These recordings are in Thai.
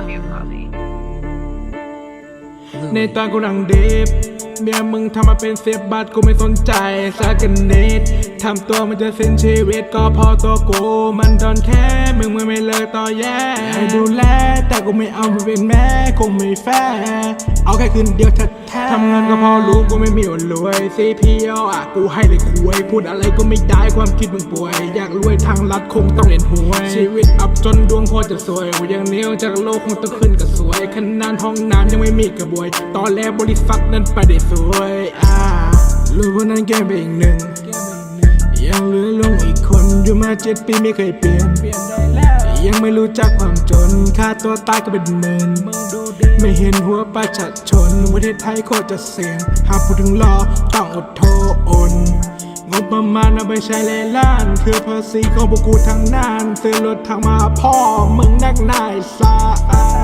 love you mommy ในตานกูนังเดิฟเมียมึงทำมาเป็นเซฟบัตกูไม่สนใจสากันนิ ทำตัวมันจะเส้นชีวิตก็พอตัวกู มันดอนแค่มึงมันไม่เลิกต่อแย่ให้ดูแล แต่กูไม่เอามาเป็นแม่คงไม่แฟร์เอาแค่คืนเดียวแท้ๆทำงานก็พอรู้กูไม่มีวันรวยซีพีเออะกูให้เลยคุยพูดอะไรก็ไม่ได้ความคิดมึงป่วย อยากรวยทางลัดคงต้องเล่นหวย ชีวิตอับจนดวงพอจะสวยกูยังเหนี้ยวจากโลกคงต้องขึ้นกับสวยขนาดห้องน้ำยังไม่มีกระบวย ตอนแรกบริษัทนั้นไปได้สวยอ่ารู้ว่านั้นแกเป็นอีกหนึ่ง ยังเหลือลงอีกคนอยู่มาเจ็ดปีไม่เคยเปลี่ยน ยังไม่รู้จักความจน ค่าตัวตายก็เป็นหมื่นไม่เห็นหัวประชาชนประเทศไทยโคตรจะเสี่ยง หากพูดถึงรอต้องอดโทนงบประมาณเอาไปใช้เลล้าน คือภาษีของพวกกูทั้งนั้นซื้อรถทางมาพ่อมึงนักนายสา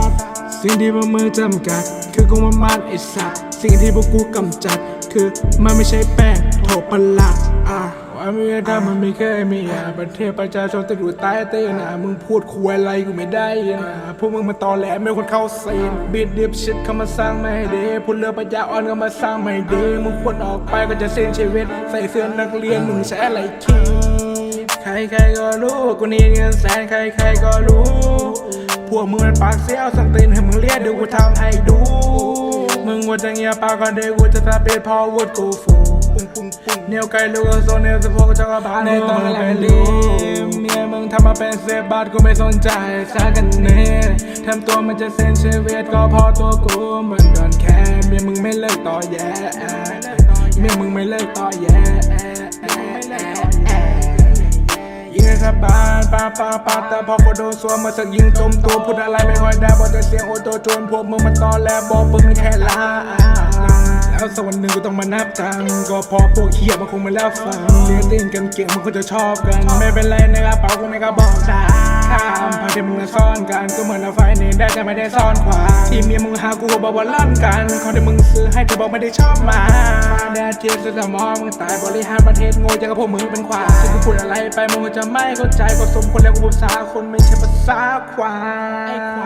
ดสิ่งที่พวกมึงจำกัด คืองบประมาณไอ้สัตว์สิ่งที่พวกกูกำจัด คือมันไม่ใช่แป้งโถประหลัดอะ ว่ามีถ้ามันไม่เคยมีอะประเทศประชาชนจะดูใต้เต้นอะมึงพูดคุยอะไรกูไม่ได้นะพวกมึงมาตอแหลไม่คนเข้าซีนบีดดิบชิดเข้ามาสร้างไม่ให้ดีพูดเรื่องปัญญาอ่อนก็มาสร้างไม่ดีมึงควรออกไปก็จะสิ้นชีวิต ใส่เสื้อนักเรียนมึงใช้อะไรคิดใครๆก็รู้ว่ากูนี่เงินแสนใครๆก็รู้ พวกมึงมันปากเสียวสังตีนให้มึงเรียกเดี๋ยวกูทำให้ดู มึงว่าจะเงียบปากก็เดี๋ยวกูจะตาเป็นพอวุดกูฟู ปุ้งปุ้งปุ้งเนียวไกลลูกโซเนียวสะโพกเจ้ากรบาลในตอนแรกดีเมียมึงทำมาเป็นเซฟบาทกูไม่สนใจสักันเน่ทำตัวมันจะเซนชีวิตก็พอตัวกูมันโดนแค่เมียมึงไม่เลิกต่อแย่เมียมึงไม่เลิกต่อแย่ยิงในสบาย ปาปาปาแต่พอกูโดนสวนมาสักยิงจมตัวพูดอะไรไม่ค่อยได้บอกแต่เสียงโอโตโจนพวกมึงมันตอแหลบอกมึงแค่ลาแล้วสักวันหนึ่งก็ต้องมานับตังก็พอพวกเฮียมันคงไม่แล้วฟังเลี้ยงเต้นกันเก่งมันก็จะชอบกัน ไม่เป็นไรนะกระเป๋ากูไม่กระบอกได้ ข้ามพาที่มึงซ่อนกันก็เหมือนเอาไฟนี่ได้แต่ไม่ได้ซ่อนขวาที่เมียมึงหากูก็บอกว่าล่นกันของที่มึงซื้อให้เธอบอกไม่ได้ชอบมาแดดเจ็บสมองมึงตายบริหารประเทศโง่จะกับพวกมึงเป็นควายที่กูพูดอะไรไปมึงก็จะไม่เข้าใจก็สมคนแล้วกูภาษาคนไม่ใช่ภาษาควายไอ้ควาย